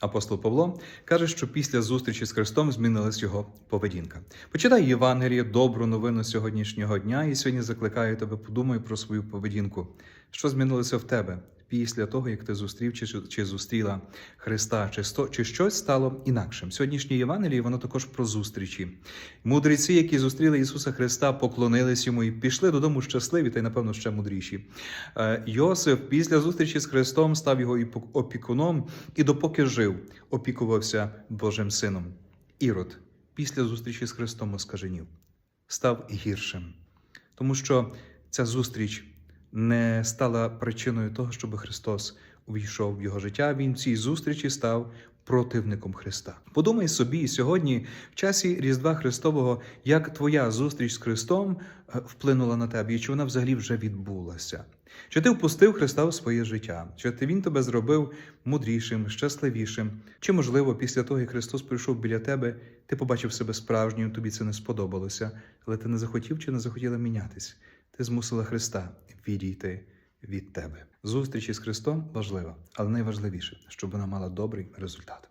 Апостол Павло каже, що після зустрічі з Христом змінилась його поведінка. Почитай Євангеліє, добру новину сьогоднішнього дня, і сьогодні закликаю тебе, подумай про свою поведінку. Що змінилося в тебе після того, як ти зустрів чи, чи зустріла Христа, чи, сто, чи щось стало інакшим? Сьогоднішнє Євангеліє, воно також про зустрічі. Мудреці, які зустріли Ісуса Христа, поклонились йому і пішли додому щасливі, та й напевно ще мудріші. Е, Йосиф після зустрічі з Христом став його опікуном і допоки жив, опікувався Божим Сином. Ірод після зустрічі з Христом оскаженів, став гіршим, тому що ця зустріч не стала причиною того, щоб Христос увійшов в його життя. Він в цій зустрічі став противником Христа. Подумай собі сьогодні, в часі Різдва Христового, як твоя зустріч з Христом е, вплинула на тебе, і чи вона взагалі вже відбулася. Чи ти впустив Христа в своє життя? Чи він тебе зробив мудрішим, щасливішим? Чи, можливо, після того, як Христос прийшов біля тебе, ти побачив себе справжнім, тобі це не сподобалося, але ти не захотів чи не захотіла мінятись? Ти змусила Христа відійти від тебе. Зустріч із Христом важлива, але найважливіше, щоб вона мала добрий результат.